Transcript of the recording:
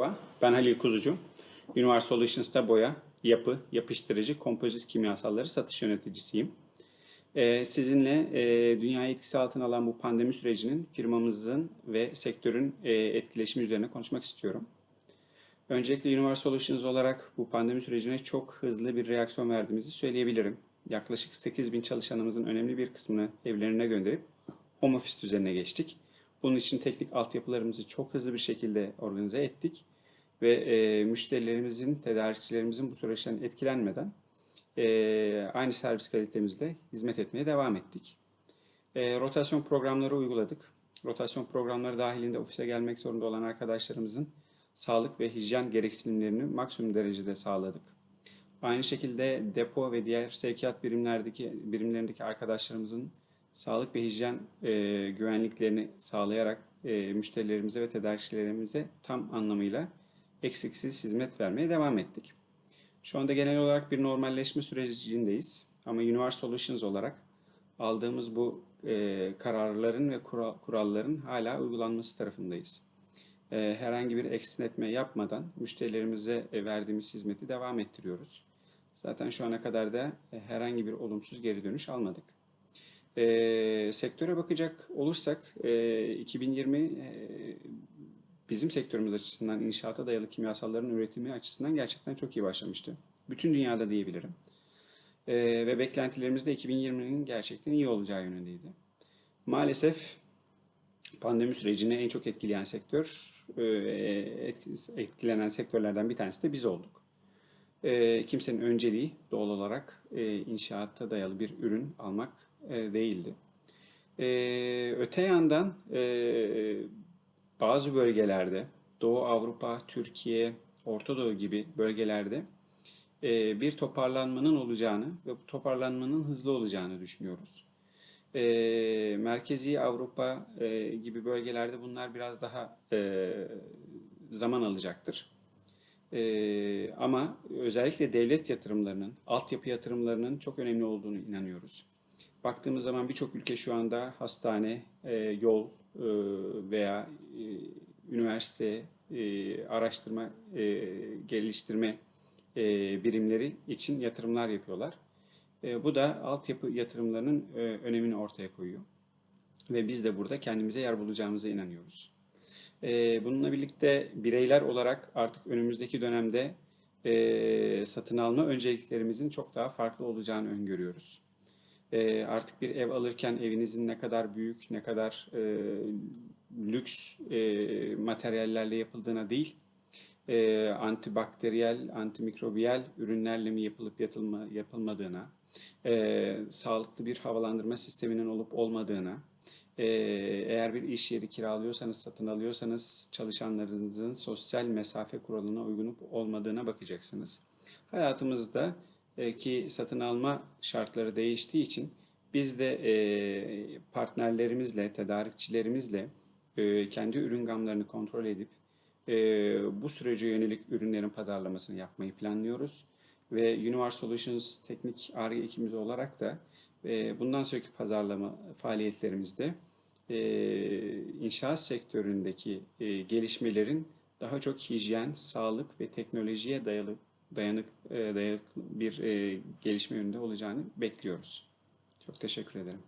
Merhaba, ben Halil Kuzucu. Universal Solutions'ta boya, yapı, yapıştırıcı, kompozit kimyasalları satış yöneticisiyim. Ee, sizinle e, dünyayı etkisi altına alan bu pandemi sürecinin firmamızın ve sektörün e, etkileşimi üzerine konuşmak istiyorum. Öncelikle Universal Solutions olarak bu pandemi sürecine çok hızlı bir reaksiyon verdiğimizi söyleyebilirim. Yaklaşık 8 bin çalışanımızın önemli bir kısmını evlerine gönderip home office düzenine geçtik. Bunun için teknik altyapılarımızı çok hızlı bir şekilde organize ettik ve e, müşterilerimizin, tedarikçilerimizin bu süreçten etkilenmeden e, aynı servis kalitemizle hizmet etmeye devam ettik. E, rotasyon programları uyguladık. Rotasyon programları dahilinde ofise gelmek zorunda olan arkadaşlarımızın sağlık ve hijyen gereksinimlerini maksimum derecede sağladık. Aynı şekilde depo ve diğer sevkiyat birimlerdeki birimlerindeki arkadaşlarımızın sağlık ve hijyen e, güvenliklerini sağlayarak e, müşterilerimize ve tedarikçilerimize tam anlamıyla eksiksiz hizmet vermeye devam ettik. Şu anda genel olarak bir normalleşme sürecindeyiz. Ama Universal Solutions olarak aldığımız bu e, kararların ve kura- kuralların hala uygulanması tarafındayız. E, herhangi bir eksiltme yapmadan müşterilerimize e, verdiğimiz hizmeti devam ettiriyoruz. Zaten şu ana kadar da e, herhangi bir olumsuz geri dönüş almadık. E, sektöre bakacak olursak e, 2020 e, bizim sektörümüz açısından inşaata dayalı kimyasalların üretimi açısından gerçekten çok iyi başlamıştı. Bütün dünyada diyebilirim. E, ve beklentilerimiz de 2020'nin gerçekten iyi olacağı yönündeydi. Maalesef pandemi sürecini en çok etkileyen sektör, e, etki- etkilenen sektörlerden bir tanesi de biz olduk. E, kimsenin önceliği doğal olarak e, inşaata dayalı bir ürün almak e, değildi. E, öte yandan e, bazı bölgelerde, Doğu Avrupa, Türkiye, Orta Doğu gibi bölgelerde e, bir toparlanmanın olacağını ve bu toparlanmanın hızlı olacağını düşünüyoruz. E, Merkezi Avrupa e, gibi bölgelerde bunlar biraz daha e, zaman alacaktır. Ee, ama özellikle devlet yatırımlarının, altyapı yatırımlarının çok önemli olduğunu inanıyoruz. Baktığımız zaman birçok ülke şu anda hastane, e, yol e, veya e, üniversite, e, araştırma, e, geliştirme e, birimleri için yatırımlar yapıyorlar. E, bu da altyapı yatırımlarının e, önemini ortaya koyuyor. Ve biz de burada kendimize yer bulacağımıza inanıyoruz. Ee, bununla birlikte bireyler olarak artık önümüzdeki dönemde e, satın alma önceliklerimizin çok daha farklı olacağını öngörüyoruz. Ee, artık bir ev alırken evinizin ne kadar büyük, ne kadar e, lüks e, materyallerle yapıldığına değil, e, antibakteriyel, antimikrobiyal ürünlerle mi yapılıp yatılma, yapılmadığına, e, sağlıklı bir havalandırma sisteminin olup olmadığına, ee, eğer bir iş yeri kiralıyorsanız, satın alıyorsanız çalışanlarınızın sosyal mesafe kuralına uygun olmadığına bakacaksınız. Hayatımızda e, ki satın alma şartları değiştiği için biz de e, partnerlerimizle, tedarikçilerimizle e, kendi ürün gamlarını kontrol edip e, bu sürece yönelik ürünlerin pazarlamasını yapmayı planlıyoruz. Ve Universal Solutions teknik ARGE ekibimiz olarak da e, bundan sonraki pazarlama faaliyetlerimizde inşaat sektöründeki gelişmelerin daha çok hijyen, sağlık ve teknolojiye dayalı dayanık dayanık bir gelişme yönünde olacağını bekliyoruz. Çok teşekkür ederim.